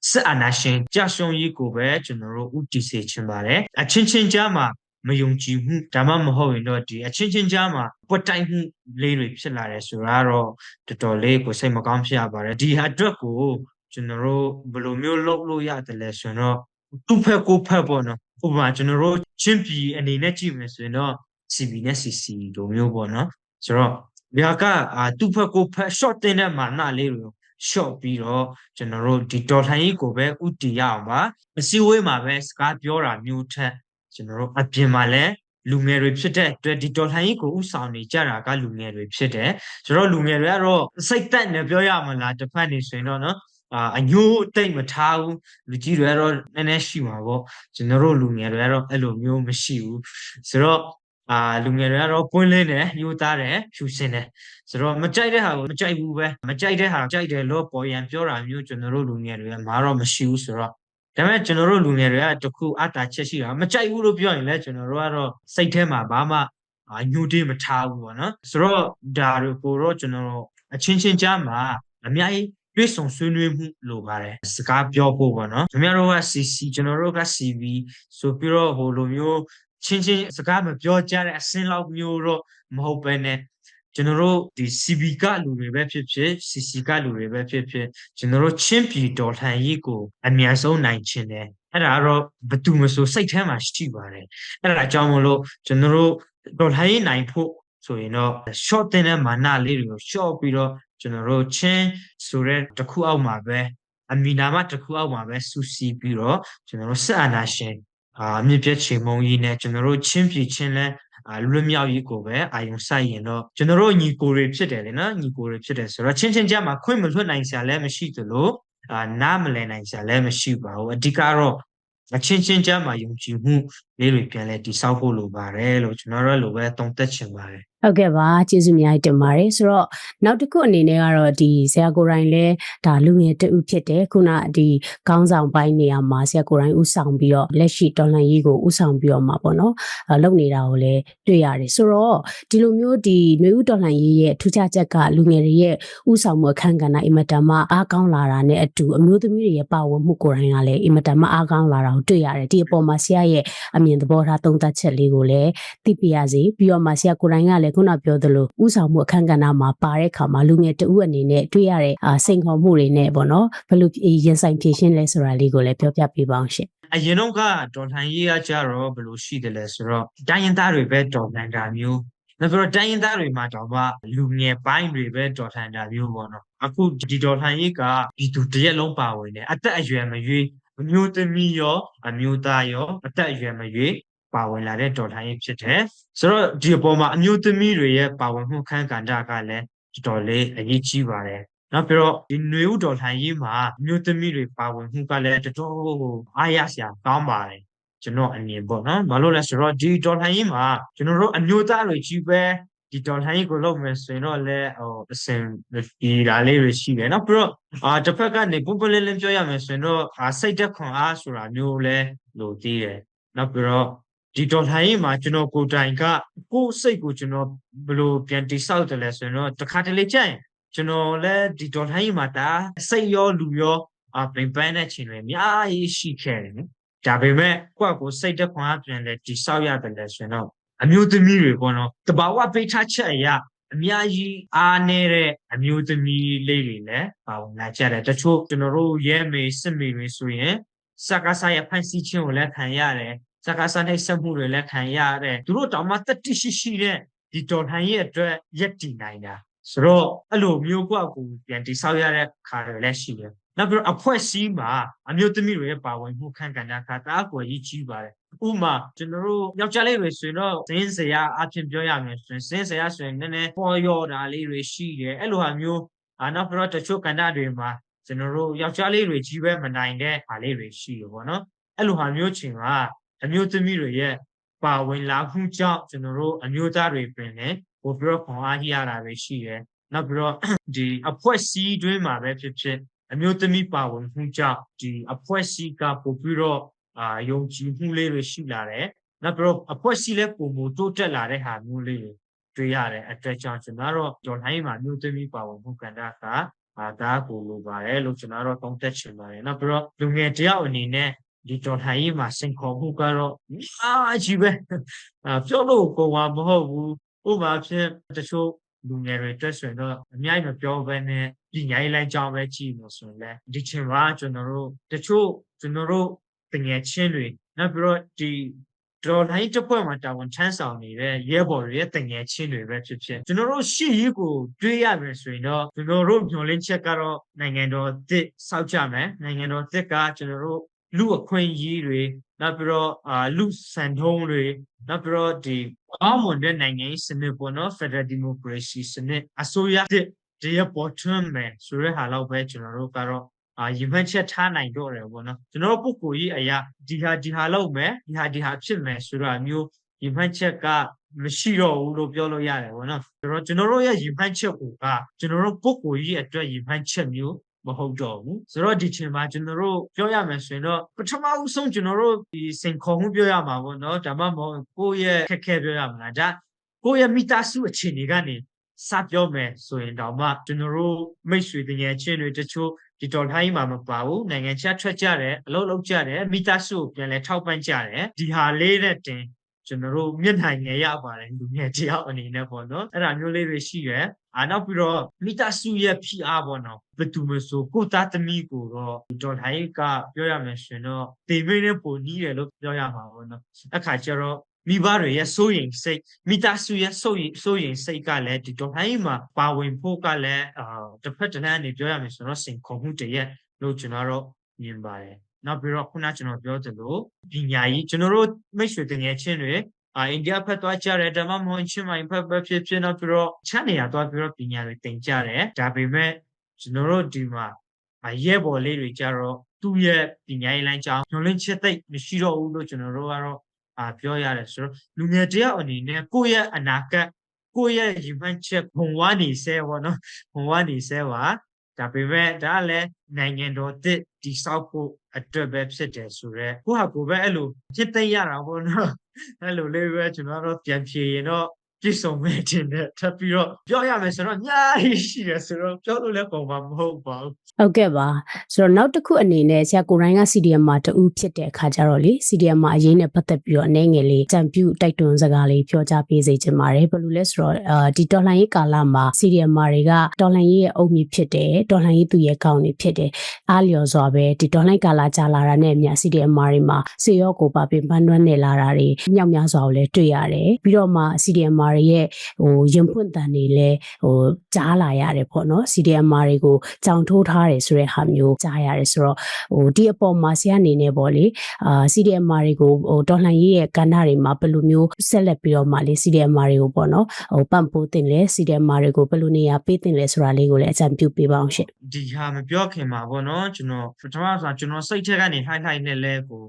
စစ်အာဏာရှင်ကြာရှုံးရေးကိုပဲကျွန်တော်တို့ဥတည်စေချင်ပါတယ်အချင်းချင်းကြားမှာ မယုံကြည်မှုဒါမှမဟုတ်ရင်တော့ဒီအချင်းချင်းကြားမှာပွတ်တိုက်မှုလေးတွေဖြစ်လာတယ်ဆိုတာတော့တော်တော်လေးကိုစိတ်မကောင်းဖြစ်ရပါတယ်ဒီဟာအတွက်ကိုကျွန်တော်တို့ဘယ်လိုမျိုးလုပ်လို့ရတယ်လဲဆိုတော့သူ့ဖက်ကိုဖက်ပေါ့နော်ဥပမာကျွန်တော်တို့ချင်းပြည်အနေနဲ့ကြည့်မယ်ဆိုရင်တော့ CB နဲ့ CC လိုမျိုးပေါ့နော်ဆိုတော့ဒီဟာကအာသူ့ဖက်ကိုဖက် short တင်တဲ့မာနလေးတွေ short ပြီးတော့ကျွန်တော်တို့ဒီတော်လှန်ရေးကိုပဲဥတီရအောင်ပါအစည်းအဝေးမှာပဲစကားပြောတာမျိုးထက် ကျွန်တော်တို့အပြင်မှာလည်းလူငယ်တွေဖြစ်တဲ့အတွက်ဒီတော်လှန်ရေးကိုဥဆောင်နေကြတာကလူငယ်တွေဖြစ်တယ်ဆိုတော့လူငယ်တွေကတော့စိတ်သက်နဲ့ပြောရမလားတစ်ဖက်နေဆိုရင်တော့နော်အာအညိုးတိတ်မထားဘူးလူကြီးတွေကတော့နည်းနည်းရှိမှာပေါ့ကျွန်တော်တို့လူငယ်တွေကတော့အဲ့လိုမျိုးမရှိဘူးဆိုတော့အာလူငယ်တွေကတော့ပွင့်လင်းတယ်ညိုသားတယ်ဖြူစင်တယ်ဆိုတော့မကြိုက်တဲ့ဟာကိုမကြိုက်ဘူးပဲမကြိုက်တဲ့ဟာကြိုက်တယ်လို့ပေါ်ရန်ပြောတာမျိုးကျွန်တော်တို့လူငယ်တွေကမာတော့မရှိဘူးဆိုတော့ ဒါပေမဲ့ကျွန်တော်တို့လူငယ်တွေကတခုအတာချက်ရှိတာမကြိုက်ဘူးလို့ပြောရင်လည်းကျွန်တော်တို့ကတော့စိတ်ထဲမှာဘာမှအာညှို့တေးမထားဘူးပေါ့နော်ဆိုတော့ဒါတွေကိုတော့ကျွန်တော်တို့အချင်းချင်းကြားမှာအများကြီးတွေးဆုံဆွေးနွေးမှုလိုပါတယ်စကားပြောဖို့ပေါ့နော်ကျွန်တော်တို့က CC ကျွန်တော်တို့က CV ဆိုပြီးတော့ဟိုလိုမျိုးချင်းချင်းစကားမပြောကြတဲ့အစင်းလောက်မျိုးတော့မဟုတ်ပဲနဲ့ ကျွန်တော်တို့ဒီ CB ကလူတွေပဲဖြစ်ဖြစ် CC ကလူတွေပဲဖြစ်ဖြစ်ကျွန်တော်တို့ချင်းပြည်တော်လှန်ရေးကိုအမြန်ဆုံးနိုင်ချင်တယ်အဲ့ဒါကတော့ဘသူမဆိုစိတ်ထဲမှာရှိပါတယ်အဲ့ဒါအကြောင်းမလို့ကျွန်တော်တို့တော်လှန်ရေးနိုင်ဖို့ဆိုရင်တော့ short တင်တဲ့မာနလေးတွေကို short ပြီးတော့ကျွန်တော်တို့ချင်းဆိုတဲ့တစ်ခုအောက်မှာပဲအမီနာမတစ်ခုအောက်မှာပဲစူစီပြီးတော့ကျွန်တော်တို့စစ်အာဏာရှင် အာအမြင့်ပြည့်ချေမုံကြီးနဲ့ကျွန်တော်တို့ချင်းပြည်ချင်းလဲအာလွတ်မြောက်ရေးကိုပဲအာယုံစိုက်ရင်တော့ကျွန်တော်တို့ညီကိုတွေဖြစ်တယ်လေနော်ညီကိုတွေဖြစ်တယ်ဆိုတော့ချင်းချင်းကြားမှာခွင့်မလွတ်နိုင်စရာလည်းမရှိသလိုအာနားမလည်နိုင်စရာလည်းမရှိပါဘူးအဓိကတော့အချင်းချင်းကြားမှာယုံကြည်မှုလေးတွေပြန်လဲတိဆောက်ဖို့လိုပါတယ်လို့ကျွန်တော်တို့လိုပဲတုံ့တက်ချင်ပါတယ် ဟုတ်ကဲ့ပါကျေးဇူးအများကြီးတင်ပါတယ်ဆိုတော့နောက်တစ်ခုအနေနဲ့ကတော့ဒီဆရာကိုယ်တိုင်လည်းဒါလူငယ်တူဖြစ်တယ်ခုနဒီခေါင်းဆောင်ပိုင်းနေရာမှာဆရာကိုယ်တိုင်ဥဆောင်ပြီးတော့လက်ရှိတော်လှန်ရေးကိုဥဆောင်ပြီးတော့မှာပေါ့နော်အဲလုပ်နေတာကိုလည်းတွေ့ရတယ်ဆိုတော့ဒီလိုမျိုးဒီຫນွေဥတော်လှန်ရေးရဲ့ထူးခြားချက်ကလူငယ်တွေရဲ့ဥဆောင်မှုအခန်းကဏ္ဍအင်မတန်မှအားကောင်းလာတာနဲ့အတူအမျိုးသမီးတွေရဲ့ပါဝင်မှုကိုယ်တိုင်ကလည်းအင်မတန်မှအားကောင်းလာတာကိုတွေ့ရတယ်ဒီအပေါ်မှာဆရာရဲ့အမြင်သဘောထားသုံးသပ်ချက်လေးကိုလည်းသိပြရစီပြီးတော့မှဆရာကိုယ်တိုင်ကလည်းခုနပြောသလိုဥဆောင်မှုအခန်းကဏ္ဍမှာပါတဲ့အခါမှာလူငယ်တဦးအနေနဲ့တွေ့ရတဲ့အာစိန်ခေါ်မှုတွေနဲ့ပေါ့နော်ဘယ်လိုရင်ဆိုင်ဖြေရှင်းလဲဆိုတာလေးကိုလည်းပြောပြပေးပါအောင်ရှင်အရင်တော့ကတော်လှန်ရေးရကြတော့ဘယ်လိုရှိတယ်လဲဆိုတော့တိုင်းရင်းသားတွေပဲတော်လှန်တာမျိုးနောက်ပြီးတော့တိုင်းရင်းသားတွေမှာတောင်မှလူငယ်ပိုင်းတွေပဲတော်လှန်တာမျိုးပေါ့နော်အခုဒီတော်လှန်ရေးကဒီသူတရက်လုံးပါဝင်တယ်အသက်အရွယ်မရွေးအမျိုးသမီးရောအမျိုးသားရောအသက်အရွယ်မရွေး ပါဝင်လာတဲ့တော်လှန်ရေးဖြစ်တယ်ဆိုတော့ဒီအပေါ်မှာအမျိုးသမီးတွေရဲ့ပါဝင်မှုခန်းကဏ္ဍကလည်းတော်တော်လေးအရေးကြီးပါတယ်နောက်ပြီးတော့ဒီຫນွေဥတော်လှန်ရေးမှာအမျိုးသမီးတွေပါဝင်မှုကလည်းတော်တော်အားရစရာကောင်းပါတယ်ကျွန်တော်အမြင်ပေါ့နော်ဘာလို့လဲဆိုတော့ဒီတော်လှန်ရေးမှာကျွန်တော်တို့အမျိုးသားတွေကြီးပဲဒီတော်လှန်ရေးကိုလုပ်မယ်ဆိုရင်တော့လည်းဟိုအစင်ဒီဓာလေးတွေရှိတယ်နော်ပြီးတော့အာတစ်ဖက်ကနေပုံပလင်းလင်းပြောရမယ်ဆိုရင်တော့အာစိတ်သက်ခွန်အားဆိုတာမျိုးလဲလို့သိတယ်နောက်ပြီးတော့ ဒီတော်လှန်ရေးမှာကျွန်တော်ကိုယ်တိုင်ကကိုယ်စိတ်ကိုကျွန်တော်ဘယ်လိုပြန်တိဆောက်တယ်လဲဆိုရင်တော့တစ်ခါတလေကြာရင်ကျွန်တော်လည်းဒီတော်လှန်ရေးမှာဒါစိတ်ရောလူရောအပင်ပန်းတဲ့ချိန်တွေအများကြီးရှိခဲ့တယ်နော်ဒါပေမဲ့ကိုယ့်ကိုယ်စိတ်သက်ခွန်အားပြန်လဲတိဆောက်ရတယ်လဲဆိုရင်တော့အမျိုးသမီးတွေပေါ့နော်တဘာဝပိဋကချက်အရာအများကြီးအားနေတဲ့အမျိုးသမီးလေးတွေလည်းပါဝင်လာကြတယ်တချို့ကျွန်တော်တို့ရဲမေစစ်မေတွေဆိုရင်စကားစားရဖန်ဆီးခြင်းကိုလည်းခံရတယ် စကားစားနှိပ်စက်မှုတွေလည်းခံရတယ်သူတို့တောင်မှတတိရှိရှိတဲ့ဒီတော်လှန်ရေးအတွက်ရက်တည်နိုင်တာဆိုတော့အဲ့လိုမျိုးကွာကိုပြန်တိဆောက်ရတဲ့ခါတွေလည်းရှိတယ်နောက်ပြီးတော့အဖွဲ့စည်းမှာအမျိုးသမီးတွေရဲ့ပါဝင်မှုခန့်ကဏ္ဍကတအားကိုကြီးကြီးပါတယ်ဥမာကျွန်တော်တို့ယောက်ျားလေးတွေဆိုရင်တော့ဇင်းစရာအဖြစ်ပြောရမယ်ဆိုရင်ဇင်းစရာဆိုရင်နည်းနည်းပေါ်ရော်တာလေးတွေရှိတယ်အဲ့လိုဟာမျိုးအာနောက်ပြီးတော့တချို့ကဏ္ဍတွေမှာကျွန်တော်တို့ယောက်ျားလေးတွေကြီးပဲမနိုင်တဲ့ဟာလေးတွေရှိရပေါ့နော်အဲ့လိုဟာမျိုးချိန်မှာ အမျိုးသမီးတွေရဲ့ပါဝင်လာမှုကြောင့်ကျွန်တော်တို့အမျိုးသားတွေပြင်လည်းပိုပြီးတော့ခွန်အားကြီးရတာပဲရှိတယ်နောက်ပြီးတော့ဒီအဖွဲ့စည်းတွင်းမှာပဲဖြစ်ဖြစ်အမျိုးသမီးပါဝင်မှုကြောင့်ဒီအဖွဲ့စည်းကပိုပြီးတော့အာယုံကြည်မှုလေးတွေရှိလာတယ်။နောက်ပြီးတော့အဖွဲ့စည်းလည်းပုံမတိုးတက်လာတဲ့ဟာမျိုးလေးတွေတွေ့ရတဲ့အတွက်ကြောင့်ကျွန်တော်တို့ဒေါ်လိုင်းမှာအမျိုးသမီးပါဝင်မှုကဏ္ဍကအာဒါကိုလိုပါတယ်လို့ကျွန်တော်တို့တောင်းတက်ချင်ပါတယ်။နောက်ပြီးတော့လူငယ်တယောက်အနေနဲ့ ဒီတော်ထိုင်ရေးမှာစင်ခေါ်မှုကတော့အားကြီးပဲအာပြောလို့ကိုယ်ကမဟုတ်ဘူးဥပမာဖြင့်တချို့လူငယ်တွေတက်ဆိုရင်တော့အများကြီးမပြောဘဲနဲ့ပညာရေးလိုင်းကြောင်းပဲကြည့်လို့ဆိုရင်လည်းဒီချိန်မှာကျွန်တော်တို့တချို့ကျွန်တော်တို့တငယ်ချင်းတွေနောက်ပြီးတော့ဒီတော်လိုင်းတစ်ဖွဲ့မှာတာဝန်ထမ်းဆောင်နေတဲ့ရဲဘော်တွေရဲ့တငယ်ချင်းတွေပဲဖြစ်ဖြစ်ကျွန်တော်တို့ရှေ့ရေးကိုတွေးရမယ်ဆိုရင်တော့ကျွန်တော်တို့မျှော်လင့်ချက်ကတော့နိုင်ငံတော်တစ်စောက်ကြမယ်နိုင်ငံတော်တစ်ကကျွန်တော်တို့ လူအခွင့်အရေးတွေနောက်ပြီးတော့အာလူစံထုံးတွေနောက်ပြီးတော့ဒီအောင်းမွန်တဲ့နိုင်ငံရေးစနစ်ပေါ့နော် Federal Democracy စနစ်အစိုးရတစ်ဒီရပေါ်ထွန်းမယ်ဆိုတဲ့ဟာလောက်ပဲကျွန်တော်တို့ကတော့အာရည်မှန်းချက်ထားနိုင်တော့တယ်ပေါ့နော်ကျွန်တော်တို့ပုဂ္ဂိုလ်ကြီးအရာဒီဟာဒီဟာလုပ်မယ်ဒီဟာဒီဟာဖြစ်မယ်ဆိုတာမျိုးရည်မှန်းချက်ကမရှိတော့ဘူးလို့ပြောလို့ရတယ်ပေါ့နော်ဆိုတော့ကျွန်တော်တို့ရဲ့ရည်မှန်းချက်ကိုကကျွန်တော်တို့ပုဂ္ဂိုလ်ကြီးအတွက်ရည်မှန်းချက်မျိုး မဟုတ်တော့ဘူးဆိုတော့ဒီချိန်မှာကျွန်တော်တို့ပြောရမယ်ဆိုရင်တော့ပထမဦးဆုံးကျွန်တော်တို့ဒီစင်ခေါ်မှုပြောရမှာပေါ့နော်ဒါမှမဟုတ်ကိုယ့်ရဲ့ခက်ခဲပြောရမှာဒါကိုယ့်ရဲ့မိသားစုအခြေအနေကနေစပြောမယ်ဆိုရင်တော့မှကျွန်တော်တို့မိတ်ဆွေတငယ်ချင်းတွေတချို့ဒီတော်ထိုင်းမှာမပါဘူးနိုင်ငံခြားထွက်ကြတယ်အလုပ်လုပ်ကြတယ်မိသားစုကိုပြန်လဲထောက်ပံ့ကြတယ်ဒီဟာလေးနဲ့တင်ကျွန်တော်တို့မျက်နှာငယ်ရပါတယ်လူငယ်တယောက်အနေနဲ့ပေါ့နော်အဲ့ဒါမျိုးလေးတွေရှိရယ်အာနောက်ပြီးတော့မိသားစုရဲ့ဖိအားပေါ့နော်ဘယ်သူမဆိုကိုသားသမီးကိုတော့ဒေါ်ထိုင်းကပြောရမယ်ရှင်တော့တေမိနဲ့ပုံနီးတယ်လို့ပြောရမှာပေါ့နော်အခါကျတော့မိဘတွေရဲ့စိုးရိမ်စိတ်မိသားစုရဲ့စိုးရိမ်စိုးရိမ်စိတ်ကလည်းဒီဒေါ်ထိုင်းမှာပါဝင်ဖို့ကလည်းအာတစ်ဖက်တစ်လမ်းနေပြောရမယ်ဆိုတော့စင်ခုံမှုတရက်လို့ကျွန်တော်တို့မြင်ပါတယ်နောက်ပြီးတော့ခုနကျွန်တော်ပြောသလိုပညာရေးကျွန်တော်တို့မိတ်ဆွေတငယ်ချင်းတွေ အာအိန္ဒိယဖက်သွားကြတယ်ဓမ္မမဟုတ်ချင်းမိုင်ဖက်ပဲဖြစ်ဖြစ်တော့ပြီးတော့ချမ်းနေရသွားပြီးတော့ပညာတွေသင်ကြတယ်ဒါပေမဲ့ကျွန်တော်တို့ဒီမှာအရဲဘော်လေးတွေကြတော့သူ့ရဲ့ပညာရေးလိုင်းကြောင်းညွှန်လင်းချက်သိပ်မရှိတော့ဘူးလို့ကျွန်တော်တို့ကတော့အာပြောရတယ်ဆိုတော့လူငယ်တယောက်အနေနဲ့ကိုယ့်ရဲ့အနာဂတ်ကိုယ့်ရဲ့ရည်မှန်းချက်ဘုံဝနေဆဲပေါ့နော်ဘုံဝနေဆဲပါဒါပေမဲ့ဒါကလည်းနိုင်ငံတော်တစ်တိဆောက်ဖို့အတွက်ပဲဖြစ်တယ်ဆိုတော့ကိုယ့်ဟာကိုယ်ပဲအဲ့လိုဖြစ်သိမ်းရတာပေါ့နော် အဲ့လိုလေးပဲကျွန်တော်တို့ပြန်ဖြေရင်တော့ ပြည့်စုံမဲ့တင်တဲ့ထပ်ပြီးတော့ပြောရမယ်ဆိုတော့ညာကြီးရှိတယ်ဆိုတော့ပြောလို့လည်းပုံမှာမဟုတ်ပါဘူးဟုတ်ကဲ့ပါဆိုတော့နောက်တစ်ခုအနေနဲ့ဆရာကိုရိုင်းက CDM မှာတူဖြစ်တဲ့အခါကျတော့လေ CDM မှာအရေးနဲ့ပတ်သက်ပြီးတော့အနေငယ်လေးကြံပြူတိုက်တွန်းစကားလေးပြောကြားပေးစေချင်ပါတယ်ဘယ်လိုလဲဆိုတော့အာဒီတော်လှန်ရေးကာလမှာ CDM မာတွေကတော်လှန်ရေးရဲ့အုပ်မြစ်ဖြစ်တယ်တော်လှန်ရေးသူရဲ့ကောင်းနေဖြစ်တယ်အားလျော်စွာပဲဒီတော်လှန်ကာလကြာလာတာနဲ့အမျှ CDM မာတွေမှာစေရောကိုပါပင်ပန်းတွန်းနေလာတာတွေမြောက်များစွာကိုလည်းတွေ့ရတယ်ပြီးတော့မှ CDM မာတွေရဲ့ဟိုရင်ဖွင့်တန်တွေလည်းဟိုကြားလာရတယ်ပေါ့နော် CDM မာတွေကိုကြောင်ထိုးထားတယ်ဆိုတဲ့ဟာမျိုးကြားရတယ်ဆိုတော့ဟိုဒီအပေါ်မှာဆရာအနေနဲ့ပေါ့လေအာ CDM မာတွေကိုဟိုတော်လှန်ရေးရဲ့ကဏ္ဍတွေမှာဘယ်လိုမျိုးဆက်လက်ပြီးတော့မှလေ CDM မာတွေကိုပေါ့နော်ဟိုပံ့ပိုးတင်လဲ CDM မာတွေကိုဘယ်လိုနေရာပေးတင်လဲဆိုတာလေးကိုလည်းအကြံပြုပေးပါအောင်ရှင်ဒီဟာမပြောခင်မှာပေါ့နော်ကျွန်တော်ပထမဆိုကျွန်တော်စိတ်ထဲကနေ highlight နဲ့လဲကို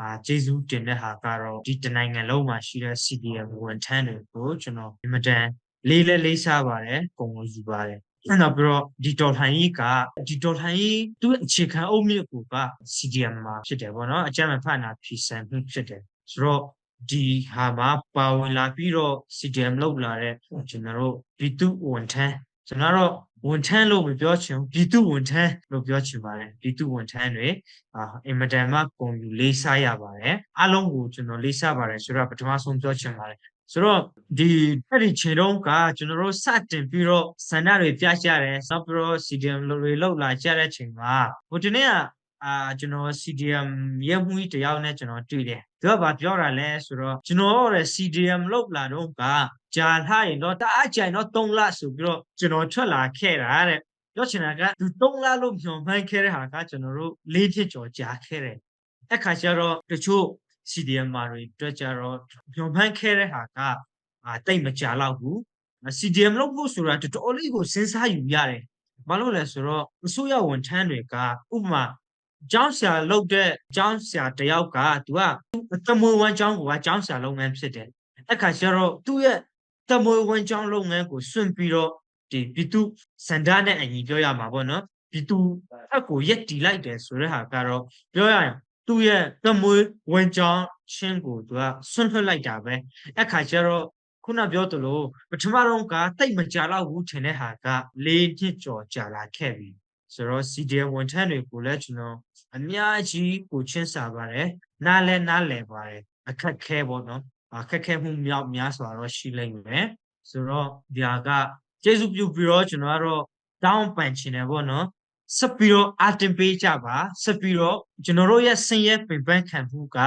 အာကျေးဇူးတင်တဲ့ဟာကတော့ဒီတနိုင်ငံလုံးမှာရှိတဲ့ CDM ဝန်ထမ်းတွေကိုကျွန်တော်အင်မတန်လေးလဲလေးစားပါတယ်ပုံလို့ယူပါတယ်အဲ့တော့ပြီးတော့ဒီတော်လှန်ရေးကဒီတော်လှန်ရေးသူ့အခြေခံအုတ်မြစ်ကိုက CDM မှာဖြစ်တယ်ပေါ့နော်အကြမ်းမဖက်နာဖြီစံမှုဖြစ်တယ်ဆိုတော့ဒီဟာမှာပါဝင်လာပြီးတော့ CDM လောက်လာတဲ့ကျွန်တော်တို့ပြည်သူဝန်ထမ်းကျွန်တော်တို့ဝန်ထမ်းလို့မပြောချင်ဘူးပြည်သူဝန်ထမ်းလို့ပြောချင်ပါတယ်ပြည်သူဝန်ထမ်းတွေအာအင်မတန်မှပုံယူလေးစားရပါတယ်အလုံးကိုကျွန်တော်လေးစားပါတယ်ဆိုတော့ပထမဆုံးပြောချင်ပါတယ်ဆိုတော့ဒီအဲ့ဒီခြေတုံးကကျွန်တော်တို့စတင်ပြီးတော့ဆန္ဒတွေပြကြတယ်နောက်ပြီးတော့ CDM တွေလောက်လာကြတဲ့ချိန်မှာဟိုဒီနေ့ကအာကျွန်တော် CDM ရဲ့မှုကြီးတယောက်နဲ့ကျွန်တော်တွေ့တယ် သူကဘာပြောတာလဲဆိုတော့ကျွန်တော်ရဲ့ CDM လောက်လာတော့ကကြာထားရင်တော့တအားကြိုင်တော့3လဆိုပြီးတော့ကျွန်တော်ထွက်လာခဲ့တာတဲ့ပြောချင်တာကသူ3လလို့ညွန်မှန်းခဲ့တဲ့ဟာကကျွန်တော်တို့၄ဖြစ်ကျော်ကြာခဲ့တယ်အဲ့ခါကျတော့တချို့ CDM မာတွေတွေ့ကြတော့ညွန်မှန်းခဲ့တဲ့ဟာကအာတိတ်မကြာတော့ဘူး CDM လုပ်ဖို့ဆိုတာတော်တော်လေးကိုစဉ်းစားယူရတယ်ဘာလို့လဲဆိုတော့အစိုးရဝန်ထမ်းတွေကဥပမာ ကျောင်းဆရာလုပ်တဲ့ကျောင်းဆရာတယောက်က तू ကတမွေဝန်ကျောင်းကကျောင်းဆရာလုပ်ငန်းဖြစ်တယ်အဲ့ခါကျတော့သူ့ရဲ့တမွေဝန်ကျောင်းလုပ်ငန်းကိုစွန့်ပြီးတော့ဒီပြည်သူစန္ဒနဲ့အညီပြောရမှာပေါ့နော်ပြည်သူအကိုရက်တီလိုက်တယ်ဆိုတဲ့ဟာကတော့ပြောရရင်သူ့ရဲ့တမွေဝန်ကျောင်းချင်းကို तू ကစွန့်လွှတ်လိုက်တာပဲအဲ့ခါကျတော့ခုနပြောသလိုပထမတော့ကတိတ်မကြတော့ဘူးထင်တဲ့ဟာက၄နှစ်ကျော်ကြာလာခဲ့ပြီ ဆိုတော့ CDM ဝန်ထမ်းတွေကိုလည်းကျွန်တော်အများကြီးကိုချင်းစာပါတယ်နားလဲနားလဲပါတယ်အခက်ခဲပေါ့နော်အခက်ခဲမှုမြောက်များစွာတော့ရှိလိမ့်မယ်ဆိုတော့ဒီဟာကကျေးဇူးပြုပြီးတော့ကျွန်တော်ကတော့တောင်းပန်ချင်တယ်ပေါ့နော်ဆက်ပြီးတော့အတင်ပေးကြပါဆက်ပြီးတော့ကျွန်တော်တို့ရဲ့ဆင်ရဲပင်ပန်းခံမှုက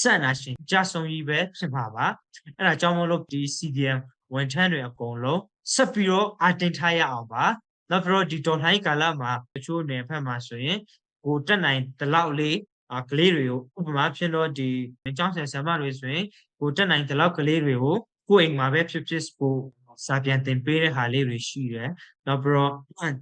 စံနာရှင်ကြဆုံးကြီးပဲဖြစ်မှာပါအဲ့ဒါကြောင့်မလို့ဒီ CDM ဝန်ထမ်းတွေအကုန်လုံးဆက်ပြီးတော့အတင်ထားရအောင်ပါ နောက်ပြီးတော့ဒီတော်လှန်ရေးကာလမှာတချို့နယ်ဖက်မှာဆိုရင်ကိုတက်နိုင်တလောက်လေးအာကလေးတွေကိုဥပမာဖြစ်တော့ဒီကျောင်းဆရာဆရာမတွေဆိုရင်ကိုတက်နိုင်တလောက်ကလေးတွေကိုကိုယ့်အိမ်မှာပဲဖြစ်ဖြစ်ကိုစာပြန်တင်ပေးတဲ့ဟာလေးတွေရှိတယ်။နောက်ပြီးတော့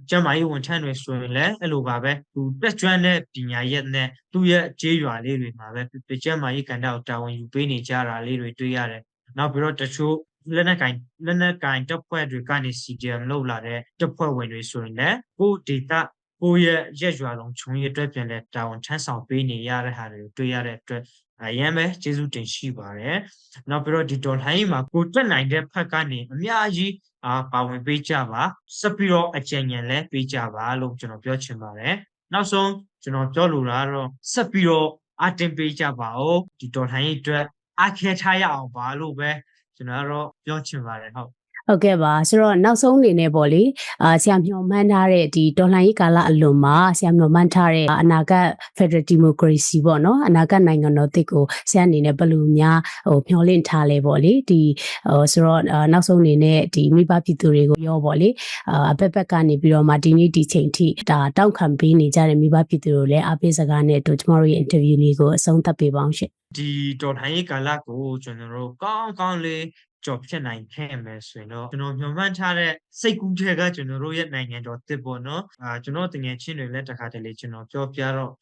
ကျမကြီးဝန်ထမ်းတွေဆိုရင်လည်းအဲ့လိုပါပဲသူတက်ကျွမ်းတဲ့ပညာရက်နဲ့သူ့ရဲ့အခြေရွာလေးတွေမှာပဲပြကျမကြီးကန်တော့တာဝန်ယူပေးနေကြတာလေးတွေတွေ့ရတယ်။နောက်ပြီးတော့တချို့ လက်နက်ကင်လက်နက်ကင်တပ်ဖွဲ့တွေကနေ CDM လောက်လာတဲ့တပ်ဖွဲ့ဝင်တွေဆိုရင်လည်းကိုဒေတာကိုရဲ့ရက်ရွာလုံးခြုံရအတွက်ပြန်လဲတာဝန်ထမ်းဆောင်ပေးနေရတဲ့ဟာတွေကိုတွေ့ရတဲ့အတွက်အရင်ပဲကျေးဇူးတင်ရှိပါတယ်။နောက်ပြီးတော့ဒီဒေါ်လိုင်းမှာကိုတက်နိုင်တဲ့ဖက်ကနေအများကြီးအာပါဝင်ပေးကြပါဆက်ပြီးတော့အကြံဉာဏ်လည်းပေးကြပါလို့ကျွန်တော်ပြောချင်ပါတယ်။နောက်ဆုံးကျွန်တော်ပြောလိုတာကတော့ဆက်ပြီးတော့အတင်ပေးကြပါဦးဒီဒေါ်လိုင်းအတွက်အခဲထားရအောင်ပါလို့ပဲ ကျွန်တော်ကတော့ပြောချင်ပါတယ်ဟုတ် ဟုတ်ကဲ့ပါဆိုတော့နောက်ဆုံးအနေနဲ့ပေါ့လေအာဆရာမျှော်မှန်းထားတဲ့ဒီဒေါ်လာရေးကာလအလွန်မှာဆရာမျှော်မှန်းထားတဲ့အနာဂတ် Federal Democracy ပေါ့နော်အနာဂတ်နိုင်ငံတော်တစ်ကိုဆရာအနေနဲ့ဘယ်လိုများဟိုမျှော်လင့်ထားလဲပေါ့လေဒီဟိုဆိုတော့အာနောက်ဆုံးအနေနဲ့ဒီမိဘပြည်သူတွေကိုပြောပေါ့လေအာအဘက်ဘက်ကနေပြီးတော့မှဒီနေ့ဒီချိန်ထိဒါတောက်ခံပေးနေကြတဲ့မိဘပြည်သူတွေကိုလည်းအားပေးစကားနဲ့တို့ကျမတို့ရဲ့ interview လေးကိုအဆုံးသတ်ပေးပါအောင်ရှင်ဒီတော်ထိုင်းရေးကာလကိုကျွန်တော်တို့ကောင်းကောင်းလေး ကြော်ဖြစ်နိုင်ခဲ့မယ်ဆိုရင်တော့ကျွန်တော်မျှော်မှန်းထားတဲ့စိတ်ကူးချက်ကကျွန်တော်တို့ရဲ့နိုင်ငံတော်တစ်ပေါ့နော်အာကျွန်တော်တငယ်ချင်းတွေလည်းတခါတလေကျွန်တော်ပြောပြတော့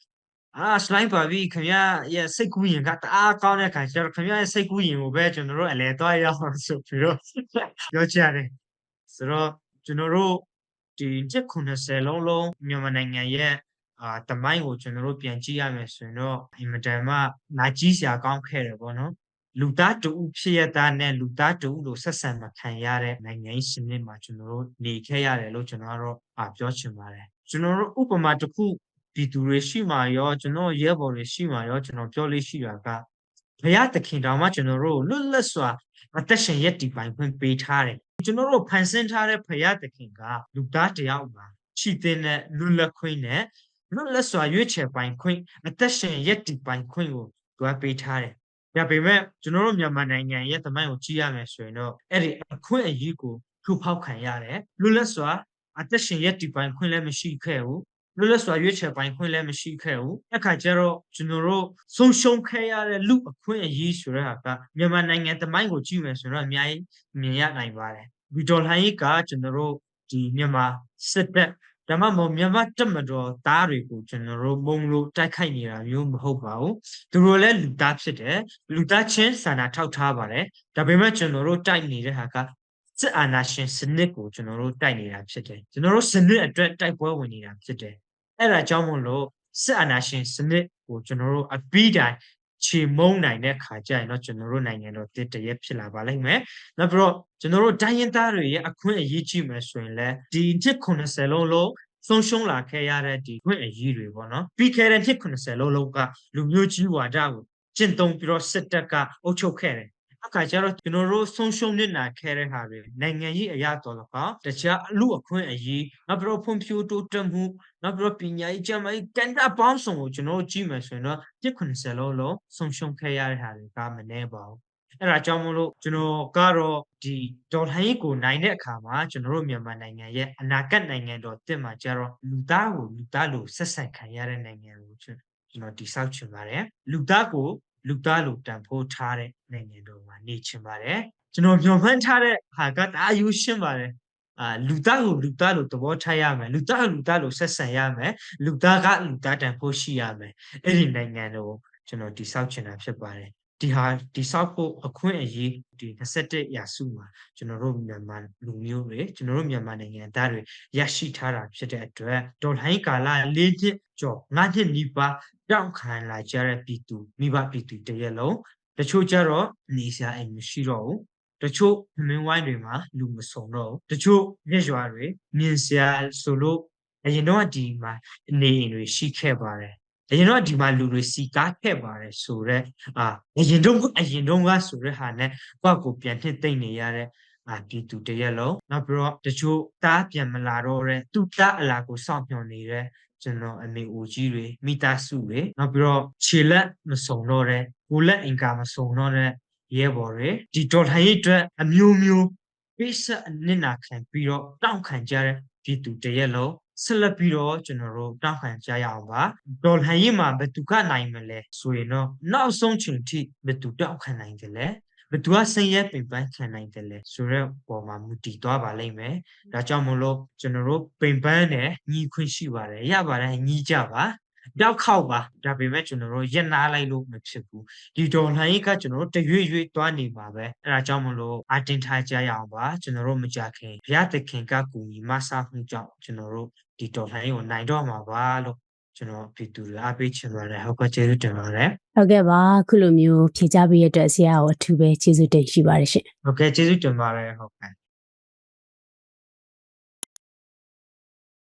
အာစလိုင်းပါပြီခင်ဗျာရဲ့စိတ်ကူးရင်ကတအားကောင်းတဲ့ခါကျတော့ခင်ဗျာရဲ့စိတ်ကူးရင်ကိုပဲကျွန်တော်တို့အလဲသွားရအောင်ဆိုပြီးတော့ပြောချရတယ်ဆိုတော့ကျွန်တော်တို့ဒီချက်90လုံးလုံးမြန်မာနိုင်ငံရဲ့အာတမိုင်းကိုကျွန်တော်တို့ပြန်ကြည့်ရမယ်ဆိုရင်တော့အင်မတန်မှနာကြီးစရာကောင်းခဲ့တယ်ပေါ့နော် လူသားတူဖြစ်ရတာနဲ့လူသားတူလို့ဆက်ဆံမခံရတဲ့နိုင်ငံရေးစနစ်မှာကျွန်တော်တို့နေခဲ့ရတယ်လို့ကျွန်တော်ကတော့အာပြောချင်ပါတယ်ကျွန်တော်တို့ဥပမာတစ်ခုပြည်သူတွေရှိမှရောကျွန်တော်ရဲဘော်တွေရှိမှရောကျွန်တော်ပြောလို့ရှိတာကဘုရားသခင်တော်မှကျွန်တော်တို့လွတ်လပ်စွာအသက်ရှင်ရည်တည်ပိုင်ခွင့်ပေးထားတယ်ကျွန်တော်တို့ဖန်ဆင်းထားတဲ့ဘုရားသခင်ကလူသားတယောက်မှာချီတင်တဲ့လွတ်လပ်ခွင့်နဲ့လွတ်လပ်စွာရွေးချယ်ပိုင်ခွင့်အသက်ရှင်ရည်တည်ပိုင်ခွင့်ကိုသူကပေးထားတယ် ဒါပေမဲ့ကျွန်တော်တို့မြန်မာနိုင်ငံရဲ့သမိုင်းကိုကြည့်ရမယ်ဆိုရင်တော့အဲ့ဒီအခွင့်အရေးကိုထူဖောက်ခံရတယ်လွတ်လပ်စွာအသက်ရှင်ရည်တည်ပိုင်ခွင့်လည်းမရှိခဲ့ဘူးလွတ်လပ်စွာရွေးချယ်ပိုင်ခွင့်လည်းမရှိခဲ့ဘူး။အခါကျတော့ကျွန်တော်တို့ဆုံးရှုံးခဲ့ရတဲ့လူအခွင့်အရေးဆိုတဲ့ဟာကမြန်မာနိုင်ငံတမိုင်းကိုကြည့်မယ်ဆိုတော့အများကြီးမြင်ရနိုင်ပါတယ်။ဗီဒေါ်လိုင်းကကျွန်တော်တို့ဒီမြန်မာစစ်တပ် ဒါမှမဟုတ်မြန်မာတပ်မတော်သားတွေကိုကျွန်တော်တို့ပုံလို့တိုက်ခိုက်နေတာမျိုးမဟုတ်ပါဘူး။သူတို့လည်းလူသားဖြစ်တယ်။လူသားချင်းစာနာထောက်ထားပါတယ်။ဒါပေမဲ့ကျွန်တော်တို့တိုက်နေတဲ့ဟာကစစ်အာဏာရှင်စနစ်ကိုကျွန်တော်တို့တိုက်နေတာဖြစ်တယ်။ကျွန်တော်တို့စနစ်အတွက်တိုက်ပွဲဝင်နေတာဖြစ်တယ်။အဲ့ဒါကြောင့်မို့လို့စစ်အာဏာရှင်စနစ်ကိုကျွန်တော်တို့အပီးတိုင် ခြေမုံနိုင်တဲ့ခါကျရင်တော့ကျွန်တော်တို့နိုင်ငံတော်တည်တရက်ဖြစ်လာပါလိမ့်မယ်။နောက်ပြီးတော့ကျွန်တော်တို့တိုင်းရင်းသားတွေရဲ့အခွင့်အရေးကြည့်မယ်ဆိုရင်လည်းဒီနှစ်90လုံးလုံးဆုံးရှုံးလာခဲ့ရတဲ့ဒီခွင့်အရေးတွေပေါ့နော်။ပြီးခဲ့တဲ့နှစ်90လုံးလုံးကလူမျိုးကြီးဝါဒကိုကျင့်သုံးပြီးတော့စစ်တပ်ကအုပ်ချုပ်ခဲ့တယ်။ အခါကျတော့ကျွန်တော်တို့ဆုံးရှုံးနေတာခဲ့တဲ့ဟာတွေနိုင်ငံရေးအရာတော်တော့တခြားအလူအခွင့်အရေးနောက်ပြီးတော့ဖွံ့ဖြိုးတိုးတက်မှုနောက်ပြီးတော့ပညာရေးကျန်းမာရေးကဏ္ဍပေါင်းစုံကိုကျွန်တော်တို့ကြည့်မယ်ဆိုရင်တော့190လုံးလုံးဆုံးရှုံးခဲ့ရတဲ့ဟာတွေကမနှဲပါဘူးအဲ့ဒါကြောင့်မလို့ကျွန်တော်ကတော့ဒီဒေါ်လာရေးကိုနိုင်တဲ့အခါမှာကျွန်တော်တို့မြန်မာနိုင်ငံရဲ့အနာဂတ်နိုင်ငံတော်တက်မှာကျတော့လူသားကိုလူသားလို့ဆက်ဆံခံရတဲ့နိုင်ငံကိုကျွန်တော်တိဆောက်ချင်ပါတယ်လူသားကို လူသားလို့တန်ဖိုးထားတဲ့နိုင်ငံတော်မှာနေချင်ပါတယ်ကျွန်တော်မျှော်မှန်းထားတဲ့ဟာကတအားယူရှင်းပါတယ်အာလူသားကိုလူသားလို့သဘောထားရမယ်လူသားကိုလူသားလို့ဆက်ဆံရမယ်လူသားကလူသားတန်ဖို့ရှိရမယ်အဲ့ဒီနိုင်ငံကိုကျွန်တော်တိဆောက်ချင်တာဖြစ်ပါတယ် ဒီဟာတိဆောက်ဖို့အခွင့်အရေးဒီ21ရာစုမှာကျွန်တော်တို့မြန်မာလူမျိုးတွေကျွန်တော်တို့မြန်မာနိုင်ငံသားတွေရရှိထားတာဖြစ်တဲ့အတွက်ဒေါ်လိုင်းကာလ၄နှစ်ကျော်၅နှစ်နီးပါးတောက်ခံလာကြတဲ့ပြည်သူမိဘပြည်သူတရက်လုံးတချို့ကြတော့နေစရာအိမ်မရှိတော့ဘူးတချို့မင်းဝိုင်းတွေမှာလူမစုံတော့ဘူးတချို့ရက်ရွာတွေမြင်စရာဆိုလို့အရင်တော့ဒီမှာနေအိမ်တွေရှိခဲ့ပါတယ် အရင်တော့ဒီမှာလူတွေစီကားခဲ့ပါတယ်ဆိုတော့အာအရင်တော့အရင်တော့ကဆိုတဲ့ဟာနဲ့ကိုယ့်ကိုယ်ပြန်နှစ်သိမ့်နေရတဲ့အာပြည်သူတရက်လုံးနောက်ပြီးတော့တချို့တားပြန်မလာတော့တဲ့သူတားအလာကိုစောင့်မျှော်နေတဲ့ကျွန်တော်အမေအိုကြီးတွေမိသားစုတွေနောက်ပြီးတော့ခြေလက်မစုံတော့တဲ့ကိုယ်လက်အင်္ကာမစုံတော့တဲ့ရဲဘော်တွေဒီဒေါ်လာရေးအတွက်အမျိုးမျိုးပိစက်အနစ်နာခံပြီးတော့တောင့်ခံကြတဲ့ပြည်သူတရက်လုံး ဆက်လက်ပြီးတော့ကျွန်တော်တို့တောင့်ခံကြရအောင်ပါဒေါ်လာရေးမှာဘယ်သူကနိုင်မလဲဆိုရင်တော့နောက်ဆုံးချိန်ထိဘယ်သူတောင့်ခံနိုင်တယ်လဲဘယ်သူကဆင်းရဲပင်ပန်းခံနိုင်တယ်လဲဆိုတော့ပေါ်မှာမူတည်သွားပါလိမ့်မယ်ဒါကြောင့်မလို့ကျွန်တော်တို့ပင်ပန်းနဲ့ညီခွင့်ရှိပါတယ်ရပါတယ်ညီကြပါ တောက်ခောက်ပါဒါပေမဲ့ကျွန်တော်တို့ရက်နာလိုက်လို့မဖြစ်ဘူးဒီဒေါ်လာရေးကကျွန်တော်တို့တရွေ့ရွေ့သွားနေပါပဲအဲဒါကြောင့်မလို့အတင်ထားကြရအောင်ပါကျွန်တော်တို့မကြခင်ဘုရားသခင်ကကူညီမဆာမှုကြောင့်ကျွန်တော်တို့ဒီဒေါ်လာရေးကိုနိုင်တော့မှာပါလို့ကျွန်တော်ပြည်သူတွေအားပေးချင်ပါတယ်ဟုတ်ကဲ့ကျေးဇူးတင်ပါတယ်ဟုတ်ကဲ့ပါခုလိုမျိုးဖြေကြပေးရတဲ့အတွက်ဆရာကိုအထူးပဲကျေးဇူးတင်ရှိပါတယ်ရှင်ဟုတ်ကဲ့ကျေးဇူးတင်ပါတယ်ဟုတ်ကဲ့